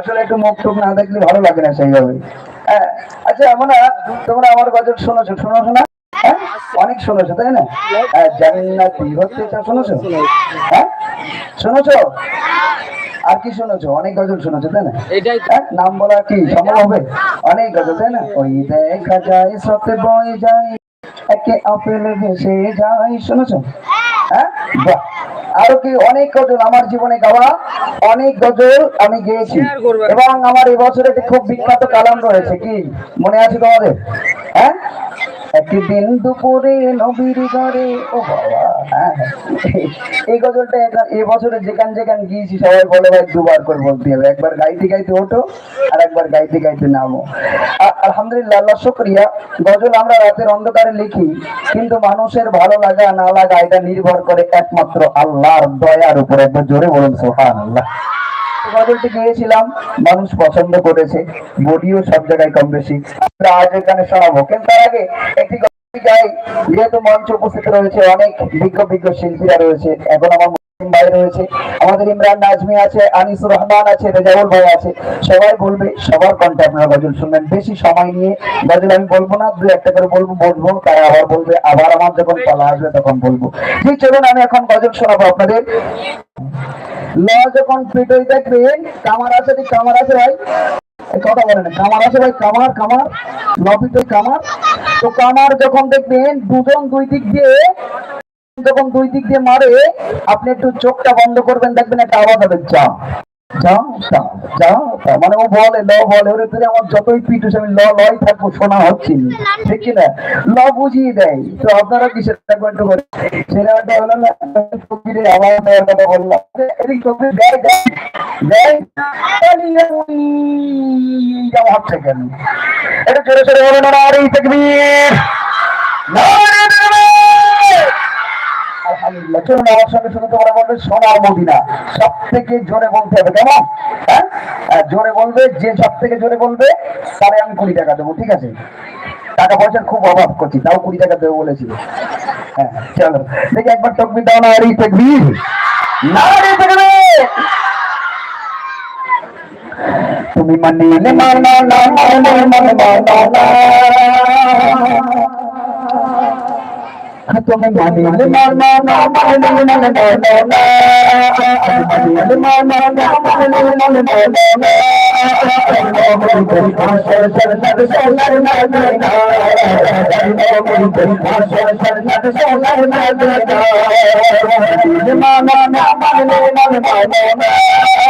আসলে একটু মুখ টুক না দেখলে ভালো লাগে না সেইভাবে। হ্যাঁ আচ্ছা আমরা তোমরা আমার গজল শোনাছো শোনাছো না? হ্যাঁ অনেক শুনেছো তাই না? হ্যাঁ জান্নাতি হচ্ছে এটা শুনেছো? হ্যাঁ শুনেছো? আর কি শুনেছো? অনেক গজল শুনেছো তাই না? হ্যাঁ, নাম বলা কি সম্ভব হবে? অনেক গজল তাই না? ওই দেখা যায় সতে বয়ে যায় একে আপেল ভেসে যায় শুনেছো? হ্যাঁ। আরও কি অনেক গজল আমার জীবনে গাওয়া অনেক গজল আমি গেয়েছি। এবং আমার এই বছর একটি খুব বিখ্যাত কালাম রয়েছে কি? মনে আছে তোমাদের? হ্যাঁ? একদিন দুপুরে নবীর ঘরে, ও বাবা হ্যাঁ হ্যাঁ। এই গজলটা এখন এই বছরে যেখান যেখান গিয়েছি, সবাই বলে ভাই দুবার করে বলতে হবে। একবার গাইতে গাইতে ওঠো, আর একবার গাইতে গাইতে নামো। আলহামদুলিল্লাহ, আল্লাহ শুক্রিয়া। গজল আমরা রাতের অন্ধকারে লিখি, কিন্তু মানুষের ভালো লাগা না লাগা, এটা নির্ভর করে একমাত্র আল্লাহর দয়ার উপরে। জোরে বলুন সোহান আল্লাহ গজলটি গিয়েছিলাম, মানুষ পছন্দ করেছে, বডিও সব জায়গায় কম বেশি। আজ এখানে শোনাবো। কিন্তু আগে একটি গাই যেহেতু মঞ্চে উপস্থিত রয়েছে, অনেক বিজ্ঞ বিজ্ঞ শিল্পীরা রয়েছে, এখন আমার ইমরান নাজমি আছে, আনিসুর রহমান আছে, রেজাউল ভাই আছে। সবাই বলবে, সবার কণ্ঠে আপনারা গজল শুনবেন। বেশি সময় নিয়ে গজল আমি বলব না, দু একটা করে বলব বলব, তারা আবার বলবে, আবার আমার যখন পালা আসবে তখন বলব। জি চলুন, আমি এখন গজল শোনাবো আপনাদের। ল যখন ফিট হয়ে দেখবেন কামার আছে কামার আছে ভাই? কথা বলে না, কামার আছে ভাই, কামার কামার ল পিটোই কামার। তো কামার যখন দেখবেন দুজন দুই দিক দিয়ে, যখন দুই দিক দিয়ে মারে, আপনি একটু চোখটা বন্ধ করবেন, দেখবেন একটা আওয়াজ হবে যা যাও যাও। মানে ও বলে, ল বলে, ওরে তুই আমার যতই আমি ল, লই থাকব, শোনা হচ্ছে। ঠিক কি না ল বুঝিয়ে দেয়। তো আপনারা কিসের থাকব না আওয়াজ দেওয়ার কথা বললাম। এদিক কবির দেয় দেয় কেন এটা জোরে জোরে বলো না এই তকবীর। সঙ্গে সঙ্গে তোমরা বলবে সোনার মদিনা সব থেকে জোরে বলতে হবে কেমন হ্যাঁ হ্যাঁ, জোরে বলবে যে সব থেকে জোরে বলবে আমি কুড়ি টাকা দেবো ঠিক আছে টাকা পয়সার খুব অভাব করছি তাও কুড়ি টাকা দেবো হ্যাঁ চলো দেখি একবার দাও না না তুমি মানিলে মানা না মানে মানে মানা মানা মানে মানে মানা মানা মানে মানে মানা মানা মানে মানে মানা